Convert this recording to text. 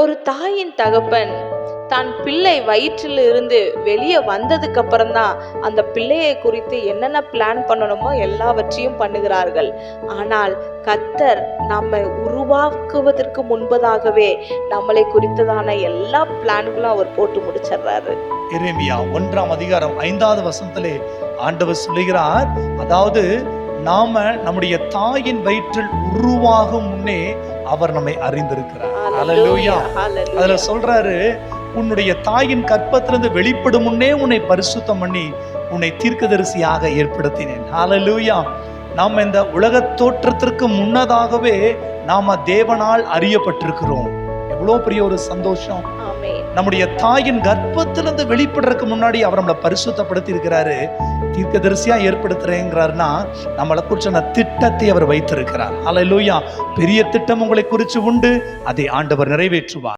ஒரு தாயின் தகப்பன் தான் பிள்ளை வயிற்றில் இருந்து வெளியே வந்ததுக்கு அப்புறம்தான் அந்த பிள்ளையை குறித்து என்னென்ன பிளான் பண்ணணுமோ எல்லாவற்றையும் பண்ணுகிறார்கள். ஆனால் கத்தர் நம்மை உருவாக்குவதற்கு முன்பதாகவே நம்மளை குறித்ததான எல்லா பிளான்களும் அவர் போட்டு முடிச்சிடுறாரு. எரேமியா ஒன்றாம் அதிகாரம் ஐந்தாவது வசனத்திலே ஆண்டவர் சொல்லுகிறார் அதாவது நாம நம்முடைய தாயின் வயிற்றில் உருவாகும் முன்னே அவர் நம்மை அறிந்திருக்கிறார். Hallelujah. அதுல சொல்றாரு உன்னுடைய தாயின் கற்பத்திலிருந்து வெளிப்படும் முன்னே உன்னை பரிசுத்தம் பண்ணி உன்னை தீர்க்கதரிசியாக ஏற்படுத்தினேன். ஹalleluya நாம் இந்த உலக தோற்றத்திற்கு முன்னதாகவே நாம தேவனால் அறியப்பட்டிருக்கிறோம். எவ்வளோ பெரிய ஒரு சந்தோஷம். நம்முடைய தாயின் கர்ப்பத்திலிருந்து வெளிப்படுறதுக்கு முன்னாடி அவர் நம்மளை பரிசுத்தப்படுத்தி இருக்கிறாரு. தீர்க்கதரிசியா ஏற்படுத்துறேங்கிறாருன்னா நம்மளை குறிச்ச திட்டத்தை அவர் வைத்திருக்கிறார். அல்லேலூயா பெரிய திட்டம் உங்களை குறித்து உண்டு. அதை ஆண்டவர் நிறைவேற்றுவார்.